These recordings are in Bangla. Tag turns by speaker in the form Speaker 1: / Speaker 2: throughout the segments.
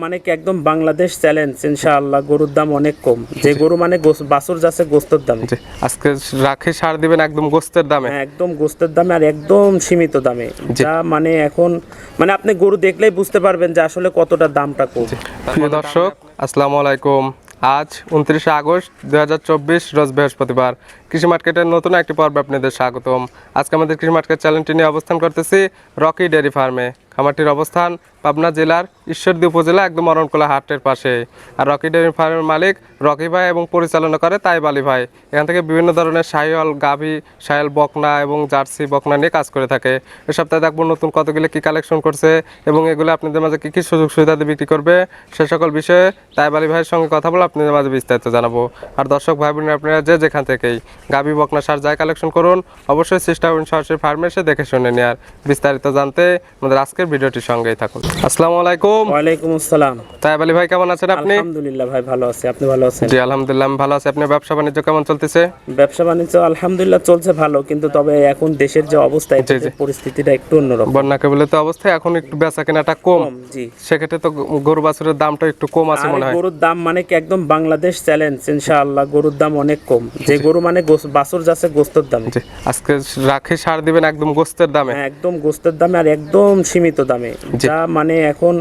Speaker 1: মানে কি একদম বাংলাদেশ চ্যালেঞ্জ ইনশাআল্লাহ। গরুর দাম অনেক কম। যে গরু মানে গোস- বাছুর যাচ্ছে গোস্তের দামে।
Speaker 2: আজকে রাখে সার দিবেন একদম গোস্তের দামে।
Speaker 1: হ্যাঁ একদম গোস্তের দামে আর একদম সীমিত দামে। যা মানে এখন মানে আপনি গরু দেখলেই বুঝতে পারবেন যে আসলে কতটা দামটা কম।
Speaker 2: প্রিয় দর্শক আসসালামু আলাইকুম। আজ উনত্রিশে আগস্ট দুই রোজ বৃহস্পতিবার। কৃষি মার্কেটের নতুন একটি পর্বে আপনাদের স্বাগতম। আজকে আমাদের কৃষি মার্কেট চ্যানেলটি নিয়ে অবস্থান করতেছি রকি ডেয়ারি ফার্মে। খামারটির অবস্থান পাবনা জেলার ঈশ্বরদী উপজেলা একদম অরণকোলা হাটের পাশে। আর রকি ডেয়ারি ফার্মের মালিক রকি ভাই এবং পরিচালনা করে তাইব আলী ভাই। এখান থেকে বিভিন্ন ধরনের সাইল গাভী সাইল বকনা এবং জার্সি বকনা নিয়ে কাজ করে থাকে। এ সপ্তাহে দেখব নতুন কতগুলো কি কালেকশন করছে এবং এগুলো আপনাদের মাঝে কী কী সুযোগ সুবিধা বিক্রি করবে সে সকল বিষয়ে তাইব আলী ভাইয়ের সঙ্গে কথা বলে আপনাদের মাঝে বিস্তারিত জানাব। আর দর্শক ভাই বোনেরা, আপনারা যে যেখান থেকেই গাভী বকনা সার যাই কালেকশন করুন। অবশ্যই চেষ্টা করুন সরাসরি ফার্মে এসে দেখে শুনে নেওয়ার বিস্তারিত জানতে আমাদের আজকের ভিডিওটির সঙ্গেই থাকুন। আসসালামু আলাইকুম।
Speaker 1: ওয়ালাইকুম আসসালাম।
Speaker 2: তাইব আলী ভাই কেমন আছেন আপনি?
Speaker 1: আলহামদুলিল্লাহ ভাই ভালো আছি। আপনি ভালো আছেন?
Speaker 2: জি আলহামদুলিল্লাহ আমি ভালো আছি। আপনার ব্যবসা বাণিজ্য কেমন চলতেছে?
Speaker 1: ব্যবসা বাণিজ্য আলহামদুলিল্লাহ চলছে ভালো কিন্তু তবে এখন দেশের যে অবস্থা
Speaker 2: জি।
Speaker 1: পরিস্থিতিটা একটু অন্যরকম।
Speaker 2: বন্যা তো অবস্থা এখন একটু বেচা কেনাটা কম।
Speaker 1: জি।
Speaker 2: সেক্ষেত্রে তো গরু বাছুরের দামটা একটু কম আছে মনে হয়।
Speaker 1: গরুর দাম মানে কি একদম বাংলাদেশ চ্যালেঞ্জ ইনশাআল্লাহ গরুর দাম অনেক কম। যে গরু মানে বাছুর যাচ্ছে গোস্তর দামে।
Speaker 2: আজকে রাখি সার দিবেন একদম গোস্তের দামে।
Speaker 1: হ্যাঁ, একদম গোস্তের দামে আর একদম সীমিত দামে। যা মানে এখন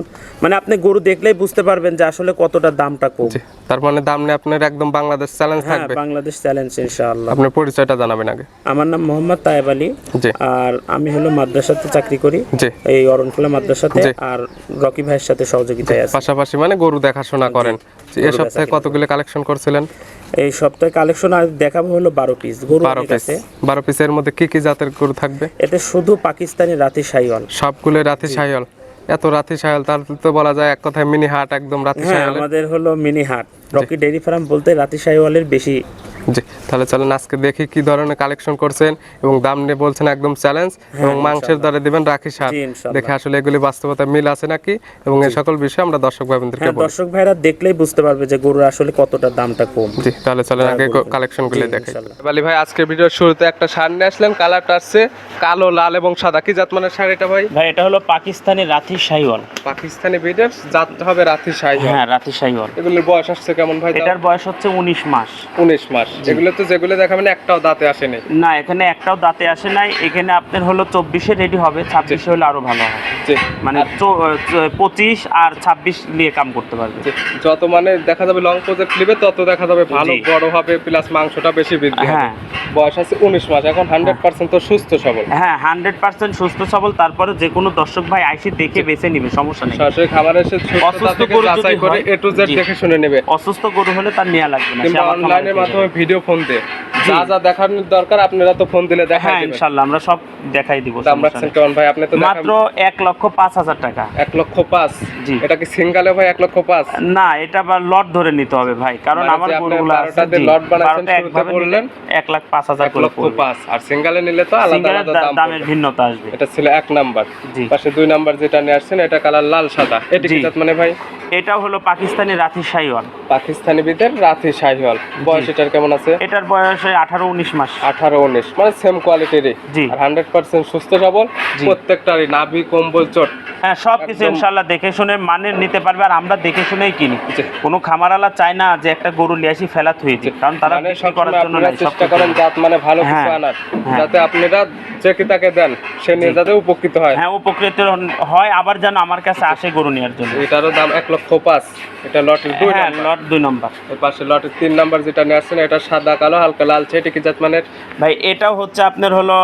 Speaker 1: মানে আপনি গরু দেখলেই বুঝতে পারবেন যে আসলে কতটা দামটা কম।
Speaker 2: তার মানে দাম নিয়ে আপনার একদম বাংলাদেশ চ্যালেঞ্জ থাকবে।
Speaker 1: বাংলাদেশ চ্যালেঞ্জ ইনশাআল্লাহ।
Speaker 2: আপনার পরিচয়টা জানাবেন আগে।
Speaker 1: আমার নাম মোহাম্মদ তায়েব আলী। আর আমি হলো মাদ্রাসাতে চাকরি করি। এই অরণখোলা মাদ্রাসাতে আর রকি ভাইয়ের সাথে সহযোগিতায় আছে।
Speaker 2: পাশাপাশি মানে গরু দেখাশোনা করেন। এ সপ্তাহে কতগুলো কালেকশন করছিলেন?
Speaker 1: এই সপ্তাহে কালেকশন আর দেখাবো হলো বারো পিস গরু
Speaker 2: বারো পিস বারো পিসের মধ্যে কি কি জাতের গরু থাকবে?
Speaker 1: এতে শুধু পাকিস্তানি রাতি সাইওয়াল
Speaker 2: সবগুলো রাতি সাইল এত রাতি সাইল তার তো বলা যায় এক কথায় মিনি হাট একদম রাতি
Speaker 1: হ্যাঁ
Speaker 2: সাইল
Speaker 1: আমাদের হলো মিনি হাট। রকি ডেইরি ফার্ম বলতে রাতি সাইওয়ালের বেশি
Speaker 2: জি তাহলে চলেন আজকে দেখি কি ধরনের কালেকশন করছেন এবং দাম নিয়ে বলছেন একদম চ্যালেঞ্জ এবং মাংসের দরে দিবেন রাখি সার। দেখে আসলে এগুলি বাস্তবতা মিল আছে নাকি? এবং এই সকল বিষয়ে আমরা দর্শক ভাইদেরকে
Speaker 1: হ্যাঁ দর্শক ভাইরা দেখলেই বুঝতে পারবে যে গরুর আসলে কতটা দামটা কম।
Speaker 2: জি তাহলে চলেন আগে কালেকশন গুলি
Speaker 1: জি,
Speaker 2: দেখে। বালি ভাই আজকে ভিডিওর শুরুতে একটা সার নিয়ে আসলেন কালারটা আসছে কালো লাল এবং সাদা। কি জাত মানের সার এটা ভাই?
Speaker 1: ভাই এটা হলো পাকিস্তানি রাতি সাইওয়াল
Speaker 2: পাকিস্তানি বিডার জাত হবে রাতি সাই
Speaker 1: হ্যাঁ রাতি সাইওয়াল
Speaker 2: এগুলোর বয়স আসছে কেমন ভাই
Speaker 1: এটার বয়স হচ্ছে উনিশ মাস।
Speaker 2: উনিশ মাস। এগুলো তো যেগুলো দেখাবেন একটাও দাঁতে আসেনি।
Speaker 1: না এখানে একটাও দাঁতে আসে নাই। এখানে আপনার হলো চব্বিশে রেডি হবে ছাব্বিশে হলে আরও ভালো হয়
Speaker 2: জি।
Speaker 1: মানে পঁচিশ আর ছাব্বিশ নিয়ে কাম করতে পারবে।
Speaker 2: যত মানে দেখা যাবে লং প্রজেক্ট নিবে তত দেখা যাবে ভালো বড় হবে প্লাস মাংসটা বেশি বৃদ্ধি
Speaker 1: হ্যাঁ।
Speaker 2: বয়স আছে উনিশ মাস এখন হান্ড্রেড পার্সেন্ট তো সুস্থ সবল।
Speaker 1: হ্যাঁ হান্ড্রেড পার্সেন্ট সুস্থ সবল তারপরে যে কোনো দর্শক ভাই আইসি দেখে বেছে নিবে সমস্যা নেই।
Speaker 2: সরাসরি খামারে এসে
Speaker 1: অসুস্থ গরু
Speaker 2: যাচাই করে এ টু জেড দেখে শুনে নেবে।
Speaker 1: অসুস্থ গরু হলে তার নেওয়া লাগবে না
Speaker 2: অনলাইনের মাধ্যমে। ভিডিও ফোন দিয়ে যা যা দেখানোর দরকার আপনারা তো ফোন দিলে দেখা
Speaker 1: হ্যাঁ ইনশাল্লাহ আমরা সব দেখাই দিব
Speaker 2: দাম রাখছেন কেমন ভাই? আপনি তো
Speaker 1: মাত্র
Speaker 2: দেখান
Speaker 1: এক লক্ষ পাঁচ হাজার টাকা।
Speaker 2: এক লক্ষ পাঁচ?
Speaker 1: জি।
Speaker 2: এটা কি সিঙ্গালে ভাই এক লক্ষ পাঁচ?
Speaker 1: না এটা আবার লট ধরে নিতে হবে ভাই কারণ
Speaker 2: মানে
Speaker 1: আমার গরুগুলো আছে
Speaker 2: lot বানাইছেন, শুরুতে বললেন,
Speaker 1: নিলে এক লাখ পাঁচ হাজার
Speaker 2: এক
Speaker 1: করে
Speaker 2: লক্ষ
Speaker 1: পড়বে।
Speaker 2: পাঁচ। আর সিঙ্গালে নিলে তো আলাদা আলাদা দাম
Speaker 1: দামের ভিন্নতা আসবে।
Speaker 2: এটা ছিল এক নাম্বার। পাশে দুই নাম্বার যেটা নিয়ে আসছেন এটা কালার লাল সাদা। এটা কি মানে ভাই?
Speaker 1: এটাও হলো পাকিস্তানি রাতি সাইওয়াল
Speaker 2: পাকিস্তানি বিদের রাথি শাহিওয়াল। বয়স এটার কেমন আছে?
Speaker 1: এটার বয়স হয় আঠারো উনিশ মাস।
Speaker 2: আঠারো উনিশ মানে সেম কোয়ালিটিরই
Speaker 1: জি।
Speaker 2: আর হান্ড্রেড পার্সেন্ট সুস্থ সবল। প্রত্যেকটারই নাভি কম্বল চোট।
Speaker 1: হ্যাঁ সব কিছু ইনশাল্লাহ দেখে শুনে মানের নিতে পারবে আর আমরা দেখে শুনেই কিনি। কোনো খামারালা চায় না যে একটা গরু লিয়াসি ফেলা থুয়ে দিই কারণ তারা
Speaker 2: মানে
Speaker 1: বিক্রি করার জন্য
Speaker 2: চেষ্টা করেন জাত মানে ভালো কিছু
Speaker 1: হ্যাঁ,
Speaker 2: আনার।
Speaker 1: হ্যাঁ।
Speaker 2: যাতে আপনারা যে কি তাকে দেন সে নিয়ে যাতে উপকৃত হয়।
Speaker 1: হ্যাঁ উপকৃত হয়। আবার যেন আমার কাছে আসে গরু নেওয়ার জন্য।
Speaker 2: এটারও দাম এক লক্ষ পাঁচ এটা লটের দুই
Speaker 1: হ্যাঁ লট দুই নাম্বার।
Speaker 2: এর পাশে লটের তিন নাম্বার যেটা নিয়ে আসছেন এটা সাদা কালো হালকা লালচে এটা কি জাত মানের
Speaker 1: ভাই এটা হচ্ছে আপনার হলো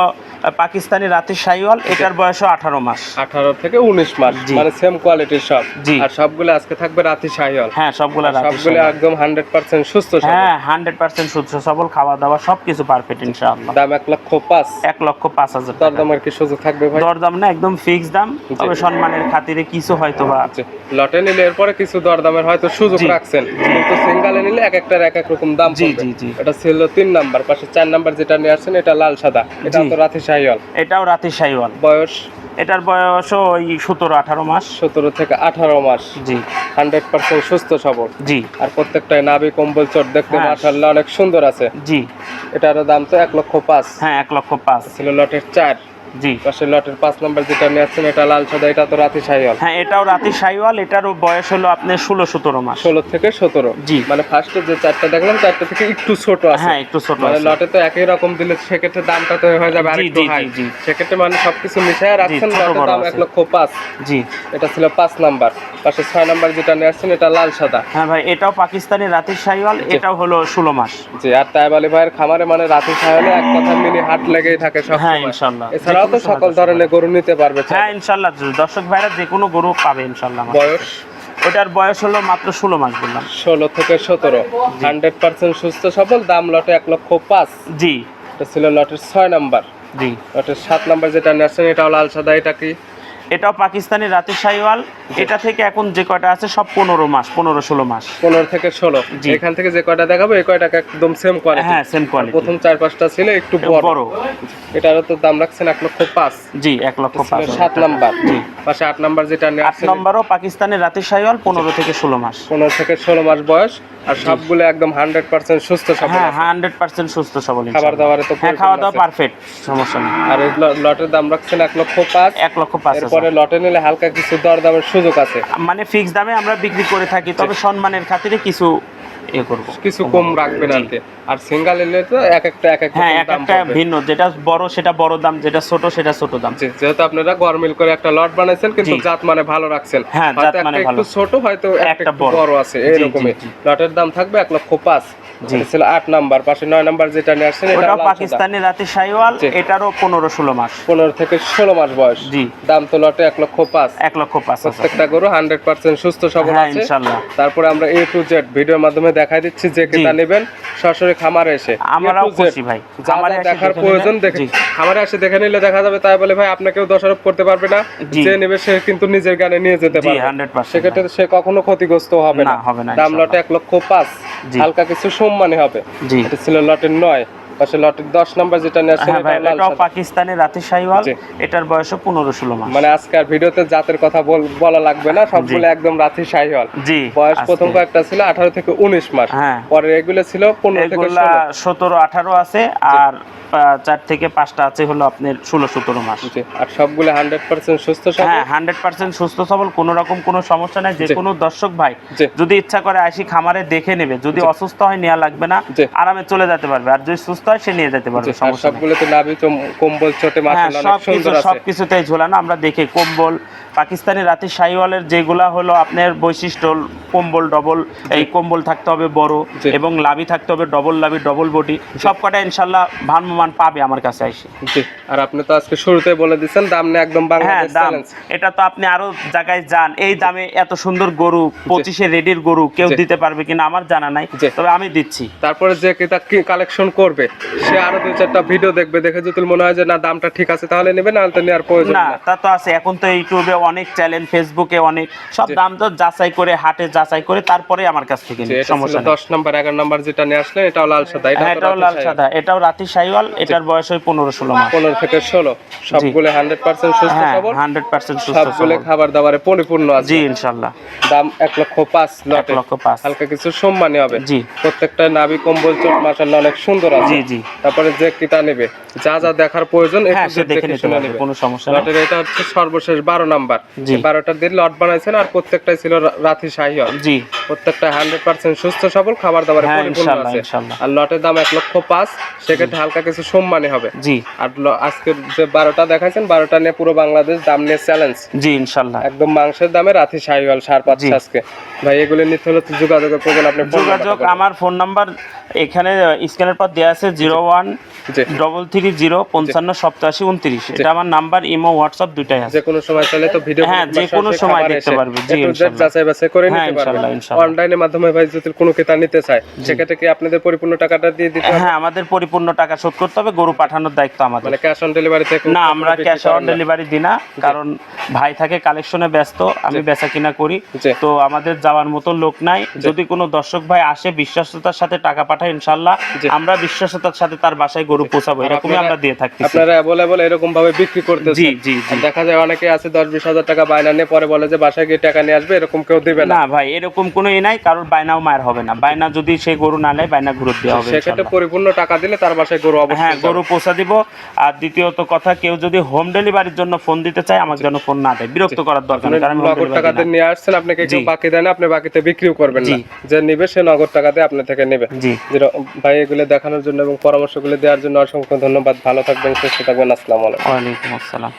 Speaker 1: পাকিস্তানি রাতের সাইওয়াল এটার বয়সও আঠারো মাস।
Speaker 2: আঠারো থেকে উনিশ মাস মানে সেম কোয়ালিটির সব।
Speaker 1: জি।
Speaker 2: আর সবগুলো আজকে থাকবে রাতি শাহিওয়াল
Speaker 1: হ্যাঁ সবগুলা
Speaker 2: সবগুলো একদম হান্ড্রেড পার্সেন্ট সুস্থ
Speaker 1: হ্যাঁ হান্ড্রেড পার্সেন্ট সুস্থ সবল খাওয়া দাওয়া সব কিছু পারফেক্ট ইনশাআল্লাহ।
Speaker 2: দাম এক লক্ষ পাঁচ।
Speaker 1: এক লক্ষ পাঁচ হাজার টাকা।
Speaker 2: দরদামের কি সুযোগ থাকবে ভাই?
Speaker 1: দরদাম না একদম ফিক্স দাম। তবে সম্মানের খাতিরে কিছু হয়তো বা
Speaker 2: লটে নিলে এরপরে কিছু দরদামের হয়তো সুযোগ। রাখছেন। কিন্তু সিঙ্গালে নিলে এক একটার এক এক রকম দাম
Speaker 1: জি, জি, জি।
Speaker 2: এটা ছিল তিন নাম্বার পাশে চার নাম্বার যেটা নিয়ে আসছেন এটা লাল সাদা। এটা। তো রাতি শাহিওয়াল
Speaker 1: এটাও রাতি সাইওয়াল
Speaker 2: বয়স?
Speaker 1: এটার বয়সও ওই সতেরো আঠারো মাস।
Speaker 2: সতেরো থেকে আঠারো মাস।
Speaker 1: জি।
Speaker 2: হান্ড্রেড পার্সেন্ট সুস্থ সবল।
Speaker 1: জি।
Speaker 2: আর প্রত্যেকটাই নাবি কম্বল চট দেখতে
Speaker 1: হ্যাঁ।
Speaker 2: মাশাল্লাহ অনেক সুন্দর আছে।
Speaker 1: জি।
Speaker 2: এটারও দাম তো এক লক্ষ পাঁচ।
Speaker 1: হ্যাঁ এক লক্ষ পাঁচ।
Speaker 2: ছিল লটের চার।
Speaker 1: জি।
Speaker 2: পাশে লটের পাঁচ নাম্বার যেটা নিয়ে আসছেন এটা লাল সাদা এটা তো রাতি সাইওয়াল।
Speaker 1: হ্যাঁ এটাও রাতি সাইওয়াল এটারও বয়স হলো আপনার ষোলো সতেরো মাস।
Speaker 2: ষোলো থেকে সতেরো।
Speaker 1: জি।
Speaker 2: মানে ফার্স্টে যে চারটা দেখলাম চারটা থেকে একটু ছোট আছে।
Speaker 1: হ্যাঁ একটু ছোট
Speaker 2: মানে লটে তো একই রকম দিলে সেক্ষেত্রে দামটা তো হয়ে যাবে আরেকটু হাই
Speaker 1: জি।
Speaker 2: সেক্ষেত্রে মানে সবকিছু মিশিয়ে রাখছেন লটের দাম এক লক্ষ পাঁচ।
Speaker 1: জি।
Speaker 2: এটা ছিল পাঁচ নাম্বার। পাশে ছয় নাম্বার যেটা নিয়ে আসছেন এটা লাল সাদা।
Speaker 1: হ্যাঁ ভাই এটাও পাকিস্তানি রাতি সাইওয়াল এটাও হলো ষোলো মাস।
Speaker 2: জি আর তাইব আলী ভাইয়ের খামারে মানে রাতে সাহেলে এক কথা মিনি হাট লেগেই থাকে সব
Speaker 1: হ্যাঁ ইনশাল্লাহ।
Speaker 2: এছাড়াও তো সকল ধরনের গরু নিতে পারবে
Speaker 1: হ্যাঁ ইনশাল্লাহ দর্শক ভাইরা যে কোনো গরু পাবে ইনশাল্লাহ
Speaker 2: বয়স?
Speaker 1: ওটার বয়স হলো মাত্র ষোলো মাস বললাম।
Speaker 2: ষোলো থেকে সতেরো। হান্ড্রেড পার্সেন্ট সুস্থ সবল দাম লটে এক লক্ষ পাঁচ।
Speaker 1: জি।
Speaker 2: এটা ছিল লটের ছয় নাম্বার।
Speaker 1: জি।
Speaker 2: লটের সাত নাম্বার যেটা নেছেন এটাও লাল সাদা এটা কি?
Speaker 1: এটাও পাকিস্তানি রাতে সাইওয়াল। এটা থেকে এখন যে কয়টা আছে সব পনেরো মাস পনেরো ষোলো মাস।
Speaker 2: পনেরো থেকে ষোলো। এখান থেকে যে কয়টা দেখাবো এই কয়টাকে একদম সেম কোয়ালিটি
Speaker 1: হ্যাঁ সেম কোয়ালিটি
Speaker 2: প্রথম চার পাঁচটা ছিল একটু বড়। এটারও তো দাম রাখছেন এক লক্ষ পাঁচ।
Speaker 1: জি এক লক্ষ পাঁচ
Speaker 2: সাত নাম্বার।
Speaker 1: জি।
Speaker 2: পাশে আট নাম্বার যেটা নিয়ে
Speaker 1: আট নম্বরও পাকিস্তানি রাতি সাইওয়াল পনেরো থেকে ষোলো মাস।
Speaker 2: পনেরো থেকে ষোলো মাস বয়স। আর সবগুলো একদম হান্ড্রেড পার্সেন্ট সুস্থ সবল
Speaker 1: হ্যাঁ হান্ড্রেড পার্সেন্ট সুস্থ সবল
Speaker 2: খাবার। দাবারে তো
Speaker 1: হ্যাঁ খাওয়া দাওয়া পারফেক্ট সমস্যা নেই।
Speaker 2: আর লটের দাম রাখছেন এক লক্ষ পাঁচ।
Speaker 1: এক লক্ষ পাঁচ
Speaker 2: এরপরে লটে নিলে হালকা কিছু দরদামের সুযোগ আছে।
Speaker 1: মানে ফিক্স দামে আমরা বিক্রি করে থাকি তবে সম্মানের খাতিরে কিছু এ করব।
Speaker 2: কিছু কম রাখবেন আর কি আর সিঙ্গেল নিলে তো এক একটা এক এক
Speaker 1: হ্যাঁ এক একটা ভিন্ন যেটা বড় সেটা বড় দাম যেটা ছোট সেটা ছোট দাম।
Speaker 2: যেহেতু আপনারা গরমিল করে একটা লট বানাইছেন কিন্তু জাত মানে ভালো রাখছেন।
Speaker 1: হ্যাঁ, জাত মানে
Speaker 2: একটা একটু
Speaker 1: ভালো।
Speaker 2: ছোট হয়তো একটা
Speaker 1: একটা বড়।
Speaker 2: আছে। লটের দাম থাকবে এক লক্ষ পাঁচ। ছিল আট নাম্বার পাশে নয় নাম্বার যেটা নিয়ে আসছেন এটা।
Speaker 1: পাকিস্তানি রাতি সাইওয়াল এটারও পনেরো ষোলো মাস।
Speaker 2: পনেরো থেকে ষোলো মাস বয়স।
Speaker 1: জি।
Speaker 2: দাম তো লটে এক লক্ষ পাঁচ।
Speaker 1: এক লক্ষ পাঁচ হাজার
Speaker 2: প্রত্যেকটা গরু হান্ড্রেড পার্সেন্ট সুস্থ সবল
Speaker 1: হ্যাঁ
Speaker 2: আছে।
Speaker 1: ইনশাল্লাহ।
Speaker 2: তারপরে আমরা এ টু জেড ভিডিওর মাধ্যমে দেখাই দিচ্ছি যে কেতা নেবেন। সরাসরি খামারে এসে।
Speaker 1: আমরাও
Speaker 2: Z
Speaker 1: খুশি ভাই। খামারে
Speaker 2: দেখার প্রয়োজন দেখে খামারে এসে দেখে নিলে দেখা যাবে তাই বলে ভাই আপনাকেও দোষারোপ করতে পারবে না। যে নেবে সে কিন্তু নিজের গানে নিয়ে যেতে
Speaker 1: পারে
Speaker 2: পারবে। সেক্ষেত্রে সে কখনো ক্ষতিগ্রস্ত হবে
Speaker 1: না,
Speaker 2: দাম লটে এক লক্ষ পাঁচ। হালকা কিছু সম্মানে হবে। এটা ছিল লটের নয়। পাশে লটের দশ নাম্বার যেটা নিয়ে আসছেন
Speaker 1: হ্যাঁ
Speaker 2: এটা।
Speaker 1: পাকিস্তানি রাতি সাইওয়াল এটার পনেরো ষোলো মাস।
Speaker 2: মানে ভিডিওতে জাতের কথা বলা লাগবে না সবগুলো একদম রাতি
Speaker 1: জি
Speaker 2: বয়স প্রথম কয়েকটা ছিল আঠারো থেকে উনিশ মাস।
Speaker 1: হ্যাঁ।
Speaker 2: পরে এগুলো ছিল পনেরো থেকে
Speaker 1: এগুলা
Speaker 2: ষোলো।
Speaker 1: সতেরো আঠারো আছে আর চার থেকে পাঁচটা আছে হলো আপনার ষোলো সতেরো মাস।
Speaker 2: আর সবগুলো হান্ড্রেড পার্সেন্ট সুস্থ
Speaker 1: হ্যাঁ হান্ড্রেড পার্সেন্ট সুস্থ সবল কোনো রকম কোনো সমস্যা নাই যে কোনো দর্শক ভাই যদি ইচ্ছা করে আসি খামারে দেখে নেবে যদি অসুস্থ হয় নেওয়া লাগবে না। আরামে চলে যেতে পারবে আর যদি সুস্থ হয় সে নিয়ে যেতে পারবে সমস্যা নেই।
Speaker 2: সবগুলোতে নাভি কম্বল চটে
Speaker 1: হ্যাঁ
Speaker 2: মাথায় অনেক সুন্দর
Speaker 1: সব
Speaker 2: আছে।
Speaker 1: কিছুতেই ঝোলানো আমরা দেখে কম্বল। পাকিস্তানি রাতি শাহিওয়ালের যেগুলা হলো আপনার বৈশিষ্ট্য কম্বল ডবল এই কম্বল থাকতে হবে বড় এবং লাভি থাকতে হবে ডবল লাভি ডবল বডি সব কটা ইনশাল্লাহ ভানমান পাবে আমার কাছে এসে।
Speaker 2: আর আপনি তো আজকে শুরুতে বলে দিচ্ছেন দাম না একদম
Speaker 1: হ্যাঁ দাম। এটা তো আপনি আরও জায়গায় যান। এই দামে এত সুন্দর গরু পঁচিশে রেডির গরু কেউ দিতে পারবে কিনা আমার জানা নাই। তবে আমি দিচ্ছি।
Speaker 2: তারপরে যে কিতা কালেকশন করবে সে আরও দুই চারটা ভিডিও দেখবে দেখে যদি মনে হয় যে না দামটা ঠিক আছে তাহলে নেবে না তো নেওয়ার প্রয়োজন
Speaker 1: না তা তো আছে এখন তো ইউটিউবে অনেক চ্যানেল ফেসবুকে অনেক সব দাম তো যাচাই করে হাটে যাচাই করে তারপরে আমার কাছ থেকে সমস্যা নেই।
Speaker 2: দশ নাম্বার এগারো নাম্বার যেটা নিয়ে আসলেন এটাও লাল সাদা এটা
Speaker 1: হ্যাঁ, এটাও লাল সাদা এটাও রাতি সাইওয়াল এটার বয়স ওই পনেরো ষোলো মাস।
Speaker 2: পনেরো থেকে ষোলো সবগুলো হান্ড্রেড পার্সেন্ট সুস্থ
Speaker 1: হ্যাঁ
Speaker 2: সবল
Speaker 1: হান্ড্রেড পার্সেন্ট সুস্থ
Speaker 2: সবগুলো খাবার দাবারে পরিপূর্ণ আছে।
Speaker 1: জি ইনশাল্লাহ।
Speaker 2: দাম এক লক্ষ পাঁচ
Speaker 1: এক
Speaker 2: লটে।
Speaker 1: লক্ষ পাঁচ।
Speaker 2: হালকা কিছু সম্মানী হবে।
Speaker 1: জি।
Speaker 2: প্রত্যেকটা নাভি কম্বল চোট মাসাল্লাহ অনেক সুন্দর আছে।
Speaker 1: জি। জি।
Speaker 2: তারপরে যে কিটা নেবে যা যা দেখার প্রয়োজন একটু
Speaker 1: হ্যাঁ
Speaker 2: দেখে
Speaker 1: দেখে নিতে পারবে কোনো সমস্যা
Speaker 2: লটের এটা হচ্ছে সর্বশেষ বারো নাম্বার।
Speaker 1: জি।
Speaker 2: বারোটা দিয়ে লট বানাইছেন আর প্রত্যেকটাই ছিল রা- রাথি শাহিওয়াল
Speaker 1: জি।
Speaker 2: প্রত্যেকটা হান্ড্রেড পার্সেন্ট সুস্থ সবল খাবার দাবারে
Speaker 1: হ্যাঁ,
Speaker 2: পরিপূর্ণ আছে। আর লটের দাম এক লক্ষ পাঁচ সেক্ষেত্রে হালকা কিছু সম্মানী হবে।
Speaker 1: জি।
Speaker 2: আর আজকে যে বারোটা দেখাইছেন বারোটা নিয়ে পুরো বাংলাদেশ দাম নিয়ে চ্যালেঞ্জ
Speaker 1: জি ইনশাল্লাহ।
Speaker 2: একদম মাংসের দামে শাহিওয়াল সার পাচ্ছে
Speaker 1: জি।
Speaker 2: আজকে। ভাই এগুলো নিতে হলে তো যোগাযোগের প্রয়োজন আপনি
Speaker 1: যোগাযোগ আমার ফোন নাম্বার এখানে স্ক্যানের পর দেওয়া আছে zero one double three zero পঞ্চান্ন সপ্তাশি উনত্রিশ। এটা আমার নাম্বার ইমো হোয়াটসঅ্যাপ দুইটাই আছে।
Speaker 2: যে কোনো সময় চাইলে তো ভিডিও
Speaker 1: হ্যাঁ, যে কোনো সময় দেখতে পারবে, জি, ইনশাল্লাহ।
Speaker 2: যাচাই বাছাই করে
Speaker 1: হ্যাঁ,
Speaker 2: নিতে পারবে। অনলাইনের মাধ্যমে ভাই যদি কোনো ক্রেতা নিতে চায় সেক্ষেত্রে কি আপনাদের পরিপূর্ণ টাকাটা দিয়ে দিতে হবে?
Speaker 1: হ্যাঁ আমাদের পরিপূর্ণ টাকা শোধ করতে হবে গরু পাঠানোর দায়িত্ব আমাদের।
Speaker 2: মানে ক্যাশ অন ডেলিভারি থেকে
Speaker 1: না আমরা ক্যাশ অন ডেলিভারি দিই না কারণ ভাই থাকে কালেকশনে ব্যস্ত আমি বেচা কিনা করি। তো আমাদের যাওয়ার মতো লোক নাই। যদি কোনো দর্শক ভাই আসে বিশ্বাসতার সাথে টাকা পাঠায় ইনশাল্লাহ। আমরা বিশ্বাসতার তার সাথে তার বাসায় গরু পোষাবো এরকমই আমরা দিয়ে থাকতেছি।
Speaker 2: আপনারা অ্যাভেলেবল এরকম ভাবে বিক্রি করতেছেন।
Speaker 1: জি জি
Speaker 2: দেখা যায় অনেকে আছে দশ বিশ হাজার টাকা বায়না নিয়ে পরে বলে যে বাসায় গিয়ে টাকা নিয়ে আসবে এরকম কেউ দিবে না।
Speaker 1: ভাই এরকম কোনো এ নাই কারোর বায়নাও মায়ের হবে না। বায়না যদি সে গরু না নেয় বায়না ঘুরত দেওয়া হবে
Speaker 2: সেক্ষেত্রে পরিপূর্ণ টাকা দিলে তার বাসায় গরু অবশ্যই
Speaker 1: হ্যাঁ গরু পোষা দিব। আর দ্বিতীয়ত কথা কেউ যদি হোম ডেলিভারির জন্য ফোন দিতে চায় আমার যেন ফোন না দেয়। বিরক্ত করার দরকার নেই কারণ
Speaker 2: নগদ টাকা দিয়ে। নিয়ে আসছেন আপনাকে কেউ বাকি দেয় না আপনি বাকিতে বিক্রিও করবেন না। যে নিবে সে নগদ টাকা দিয়ে আপনার থেকে নেবে।
Speaker 1: জি।
Speaker 2: ভাই এগুলো দেখানোর জন্য এবং পরামর্শগুলো দেওয়ার জন্য অসংখ্য ধন্যবাদ। ভালো থাকবেন সুস্থ থাকবেন। আসসালামু আলাইকুম।
Speaker 1: ওয়ালাইকুম আসসালাম।